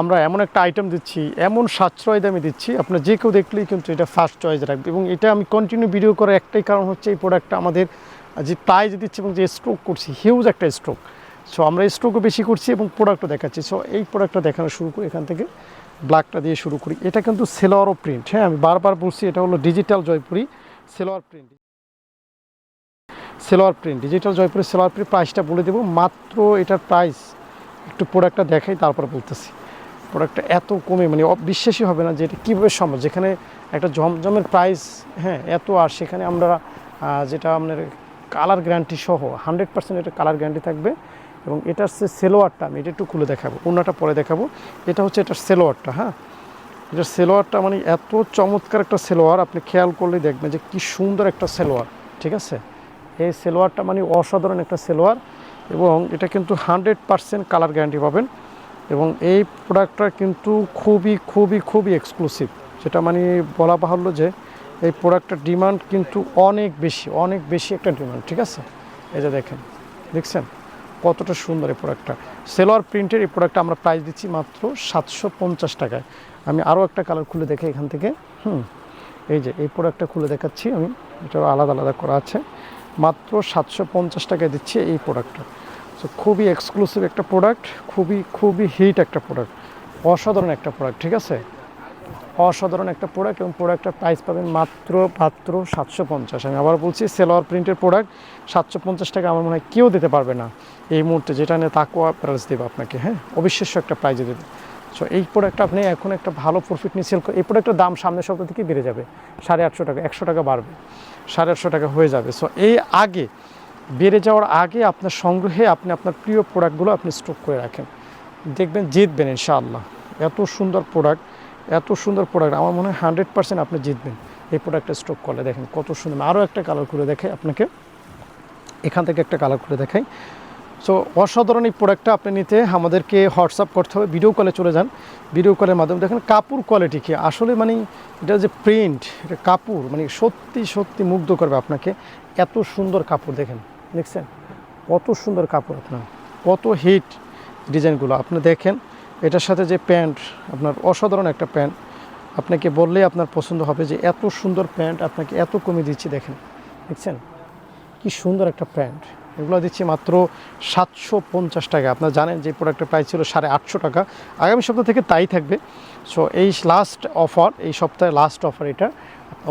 আমরা এমন একটা আইটেম দিচ্ছি, এমন সাশ্রয় দামে দিচ্ছি, আপনার যে কেউ দেখলেই কিন্তু এটা ফার্স্ট চয়েস রাখবে। এবং এটা আমি কন্টিনিউ ভিডিও করার একটাই কারণ হচ্ছে এই প্রোডাক্টটা আমাদের যে প্রাইজ দিচ্ছি এবং যে স্ট্রোক করছি হিউজ একটা স্ট্রোক সো আমরা স্ট্রোকও বেশি করছি এবং প্রোডাক্টও দেখাচ্ছি। সো এই প্রোডাক্টটা দেখানো শুরু করি, এখান থেকে ব্ল্যাকটা দিয়ে শুরু করি। এটা কিন্তু সেলোয়ারও প্রিন্ট হ্যাঁ আমি বারবার বলছি, এটা হলো digital Jaipuri salwar print salwar print digital Jaipuri salwar print প্রাইসটা বলে দেবো। মাত্র এটার প্রাইস একটু প্রোডাক্টটা দেখাই, তারপর বলতেছি। প্রোডাক্টটা এত কমে মানে বিশ্বাসই হবে না যে এটা কীভাবে সম্ভব। যেখানে একটা জমজমের প্রাইস হ্যাঁ এত, আর সেখানে আমরা যেটা আপনার কালার গ্যারান্টি সহ হান্ড্রেড পার্সেন্ট এটা কালার গ্যারান্টি থাকবে। এবং এটার সে সেলোয়ারটা, আমি এটা একটু খুলে দেখাবো অন্যটা পরে দেখাবো। এটা হচ্ছে এটার সেলোয়ারটা হ্যাঁ? এটার সেলোয়ারটা মানে এত চমৎকার একটা সেলোয়ার, আপনি খেয়াল করলেই দেখবেন যে কি সুন্দর একটা সেলোয়ার, ঠিক আছে? এই সেলোয়ারটা মানে অসাধারণ একটা সেলোয়ার এবং এটা কিন্তু হান্ড্রেড পার্সেন্ট কালার গ্যারান্টি পাবেন। এবং এই প্রোডাক্টটা কিন্তু খুবই খুবই খুবই এক্সক্লুসিভ যেটা মানে বলা বাহুল্য যে এই প্রোডাক্টটার ডিমান্ড কিন্তু অনেক বেশি অনেক বেশি একটা ডিমান্ড ঠিক আছে? এই যে দেখেন, দেখছেন? কতটা সুন্দর এই প্রোডাক্টটা সেলোয়ার প্রিন্টের এই প্রোডাক্টটা আমরা প্রাইস দিচ্ছি মাত্র সাতশো পঞ্চাশ টাকায়। আমি আরও একটা কালার খুলে দেখে এখান থেকে। হুম, এই যে এই প্রোডাক্টটা খুলে দেখাচ্ছি আমি। এটা আলাদা আলাদা করা আছে। মাত্র সাতশো পঞ্চাশ টাকায় দিচ্ছি এই প্রোডাক্টটা সো খুবই এক্সক্লুসিভ একটা প্রোডাক্ট খুবই খুবই হিট একটা প্রোডাক্ট অসাধারণ একটা প্রোডাক্ট ঠিক আছে? অসাধারণ একটা প্রোডাক্ট এবং প্রোডাক্টের প্রাইস পাবেন মাত্র মাত্র সাতশো পঞ্চাশ। আমি আবার বলছি সেলোয়ার প্রিন্টের প্রোডাক্ট সাতশো পঞ্চাশ টাকা আমার মনে হয় কেউ দিতে পারবে না। এই মুহূর্তে যেটা নিয়ে তাকুয়া প্রাইস দেবে আপনাকে হ্যাঁ? অবিশ্বাস্য একটা প্রাইজে দেবে। সো এই প্রোডাক্টটা আপনি এখন একটা ভালো প্রফিট নিয়ে সেল এই প্রোডাক্টের দাম সামনের সপ্তাহ থেকে বেড়ে যাবে। সাড়ে আটশো টাকা, একশো টাকা বাড়বে। সাড়ে আটশো টাকা হয়ে যাবে। সো এই আগে বেড়ে যাওয়ার আগে আপনার সংগ্রহে আপনি আপনার প্রিয় প্রোডাক্টগুলো আপনি স্টক করে রাখেন। দেখবেন জিতবেন ইনশাআল্লাহ। এত সুন্দর প্রোডাক্ট এত সুন্দর প্রোডাক্ট আমার মনে হয় হান্ড্রেড পার্সেন্ট আপনি জিতবেন এই প্রোডাক্টটা স্টক করলে। দেখেন কত সুন্দর। আরও একটা কালার করে দেখাই আপনাকে। এখান থেকে একটা কালার করে দেখাই। সো অসাধারণ এই প্রোডাক্টটা আপনি নিতে আমাদেরকে হোয়াটসঅ্যাপ করতে হবে। ভিডিও কলে চলে যান। ভিডিও কলের মাধ্যমে দেখেন কাপড় কোয়ালিটি কি। আসলে মানে এটা যে প্রিন্ট এটা কাপড় মানে সত্যি সত্যি মুগ্ধ করবে আপনাকে। এত সুন্দর কাপড় দেখেন। দেখছেন? কত সুন্দর কাপড় আপনার, কত হিট ডিজাইনগুলো। আপনি দেখেন, এটার সাথে যে প্যান্ট, আপনার অসাধারণ একটা প্যান্ট, আপনাকে বললেই আপনার পছন্দ হবে যে এত সুন্দর প্যান্ট আপনাকে এত কমে দিচ্ছি, দেখেন। দেখছেন? কি সুন্দর একটা প্যান্ট। এগুলো দিচ্ছি মাত্র সাতশো পঞ্চাশ টাকা। আপনারা জানেন যে প্রোডাক্টের প্রাইস ছিল সাড়ে আটশো টাকা। আগামী সপ্তাহ থেকে তাই থাকবে। সো এই লাস্ট অফার এই সপ্তাহে লাস্ট অফার এটা।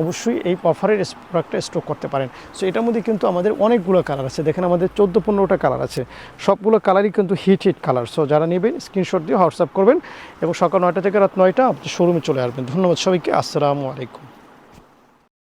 অবশ্যই এই অফারের প্রোডাক্টটা স্টক করতে পারেন। সো এটার মধ্যে কিন্তু আমাদের অনেকগুলো কালার আছে। দেখেন আমাদের চোদ্দ পনেরোটা কালার আছে। সবগুলো কালারই কিন্তু হিট হিট কালার সো যারা নেবেন স্ক্রিনশট দিয়ে হোয়াটসঅ্যাপ করবেন এবং সকাল নয়টা থেকে রাত নয়টা আপনি শোরুমে চলে আসবেন। ধন্যবাদ সবাইকে। আসসালামু আলাইকুম।